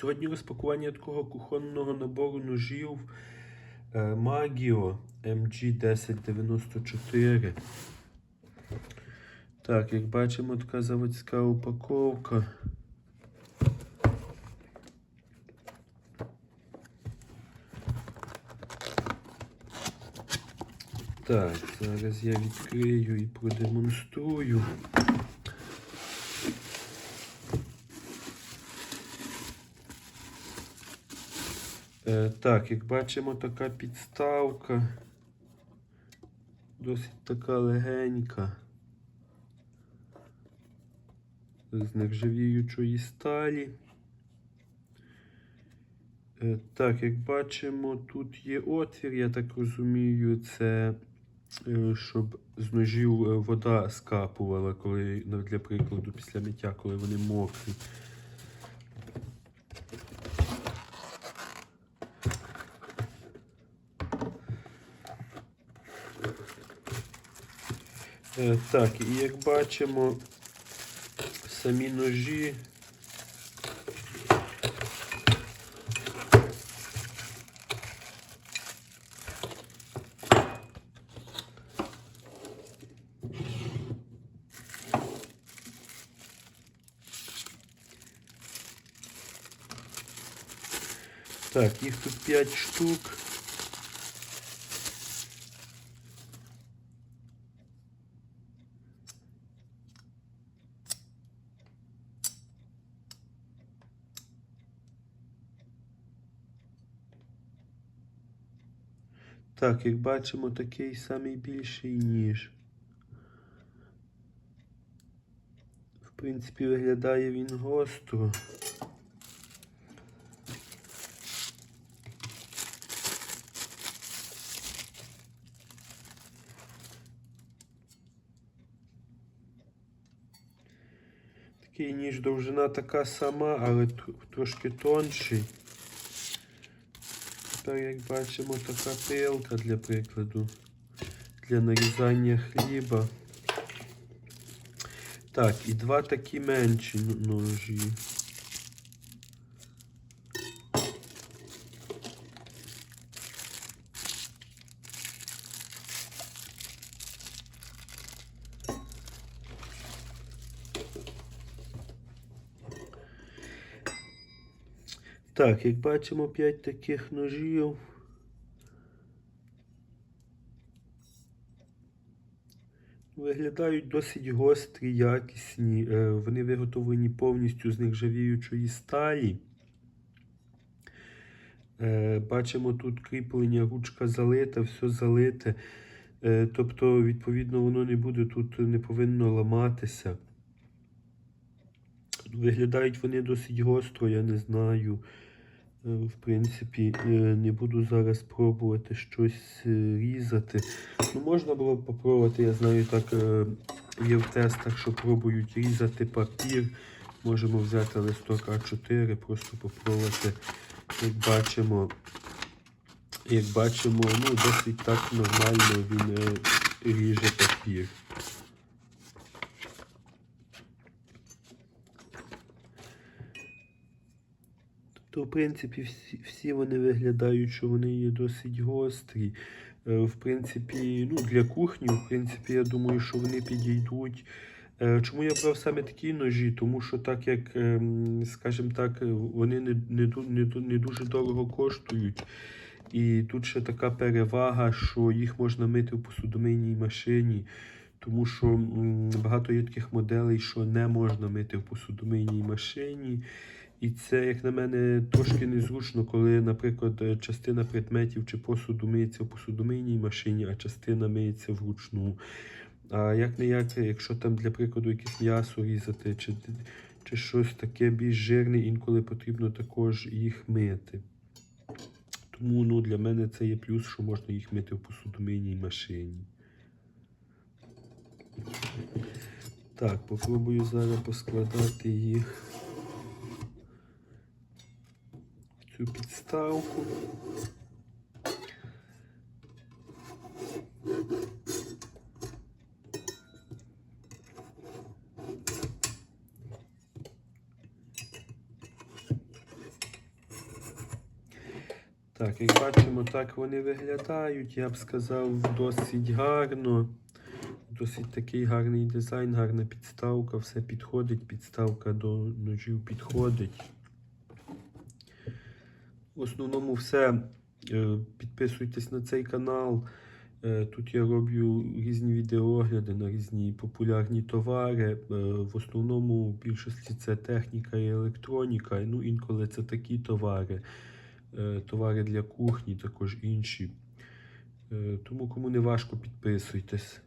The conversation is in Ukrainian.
Сьогодні розпакування такого кухонного набору ножів е, Magio MG1094. Так, як бачимо, така заводська упаковка. Так, зараз я відкрию і продемонструю. Так, як бачимо, така підставка. Досить така легенька. З нержавіючої сталі. Е, так, як бачимо, тут є отвір, я так розумію, це е, щоб з ножів е, вода скапувала, коли, для прикладу, після миття, коли вони мокрі. Так, і як бачимо, самі ножі. Так, їх тут 5 штук. Так, як бачимо, такий самий більший ніж. В принципі, виглядає він гостро. Такий ніж довжина така сама, але трошки тонший. Тепер, як бачимо, така пилка для прикладу, для нарізання хліба. Так, і два такі менші ножі. Так, як бачимо, 5 таких ножів. Виглядають досить гострі, якісні. Е, Вони виготовлені повністю з нержавіючої сталі. Е, Бачимо тут кріплення, ручка залита, все залите. Е, Тобто, відповідно, воно не буде тут, не повинно ламатися. Виглядають вони досить гостро, я не знаю. Е, В принципі, е, не буду зараз пробувати щось е, різати. Ну, можна було б попробувати, я знаю, так є в тестах, що пробують різати папір. Можемо взяти листок А4, просто попробувати. Як бачимо, як бачимо, ну, досить так нормально він ріже папір. То, в принципі, всі, всі вони виглядають, що вони є досить гострі. Е, В принципі, ну, для кухні, в принципі, я думаю, що вони підійдуть. Е, Чому я брав саме такі ножі? Тому що так як, ем, скажімо так, вони не, не, не, не дуже дорого коштують. І тут ще така перевага, що їх можна мити в посудомийній машині. Тому що багато є таких моделей, що не можна мити в посудомийній машині. І це, як на мене, трошки незручно, коли, наприклад, е, частина предметів чи посуду миється в посудомийній машині, а частина миється вручну. А як не як, якщо там, для прикладу, якесь м'ясо різати, чи, чи щось таке більш жирне, інколи потрібно також їх мити. Тому ну, для мене це є плюс, що можна їх мити в посудомийній машині. Так, попробую зараз поскладати їх. Цю підставку. Так, як бачимо, так вони виглядають. Я б сказав, досить гарно. Досить такий гарний дизайн, гарна підставка, все підходить, підставка до ножів підходить. В основному все. Е, Підписуйтесь на цей канал. Е, Тут я роблю різні відеогляди на різні популярні товари. Е, В основному в більшості це техніка і електроніка. Ну, інколи це такі товари. Товари для кухні, також інші. Тому кому не важко, підписуйтесь.